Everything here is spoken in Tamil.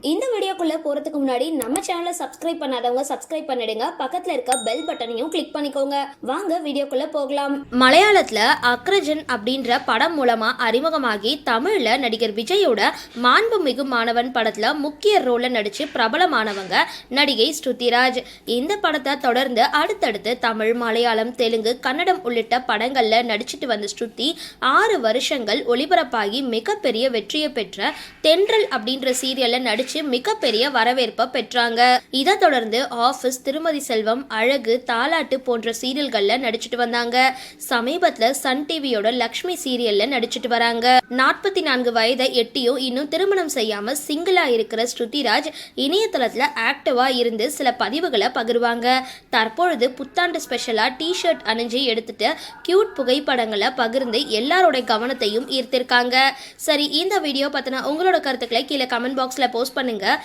இந்த வீடியோக்குள்ளே போறதுக்கு முன்னாடி நம்ம சேனலை சப்ஸ்கிரைப் பண்ணாதவங்க சப்ஸ்கிரைப் பண்ணிடுங்க. பக்கத்தில் இருக்க பெல் பட்டனையும் கிளிக் பண்ணிக்கோங்க. வாங்க வீடியோக்குள்ளே போகலாம். மலையாளத்தில் அக்ரஜன் அப்படின்ற படம் மூலமாக அறிமுகமாகி தமிழில் நடிகர் விஜயோட மாண்புமிகு மாணவன் படத்தில் முக்கிய ரோலில் நடித்து பிரபலமானவங்க நடிகை ஸ்ருதிராஜ். இந்த படத்தை தொடர்ந்து அடுத்தடுத்து தமிழ் மலையாளம் தெலுங்கு கன்னடம் உள்ளிட்ட படங்களில் நடிச்சிட்டு வந்த ஸ்ருதி ஆறு வருஷங்கள் ஒளிபரப்பாகி மிகப்பெரிய வெற்றியை பெற்ற தென்றல் அப்படின்ற சீரியலில் நடித்து மிகப்பெரிய வரவேற்பை பெற்றாங்க. இதை தொடர்ந்து ஆஃபீஸ் திருமதி செல்வம் அழகு தாலாட்டு போன்ற சீரியல்கள்ல நடிச்சிட்டு வந்தாங்க. சமீபத்துல சன் டிவியோட லக்ஷ்மி சீரியல்ல நடிச்சிட்டு வராங்க. நாற்பத்தி நான்கு வயதை எட்டியும் இன்னும் திருமணம் செய்யாம சிங்கிளா இருக்கிற ஸ்ருதிராஜ் இணையதளத்துல ஆக்டிவா இருந்து சில பதிவுகளை பகிர்வாங்க. தற்பொழுது புத்தாண்டு ஸ்பெஷலா டி ஷர்ட் அணிஞ்சு எடுத்துட்டு கியூட் புகைப்படங்களை பகிர்ந்து எல்லாரோட கவனத்தையும் ஈர்த்திருக்காங்க. சரி இந்த வீடியோ பத்தின உங்களோட கருத்துக்களை கீழே கமெண்ட் பாக்ஸ்ல போஸ்ட் பண்ணுங்க.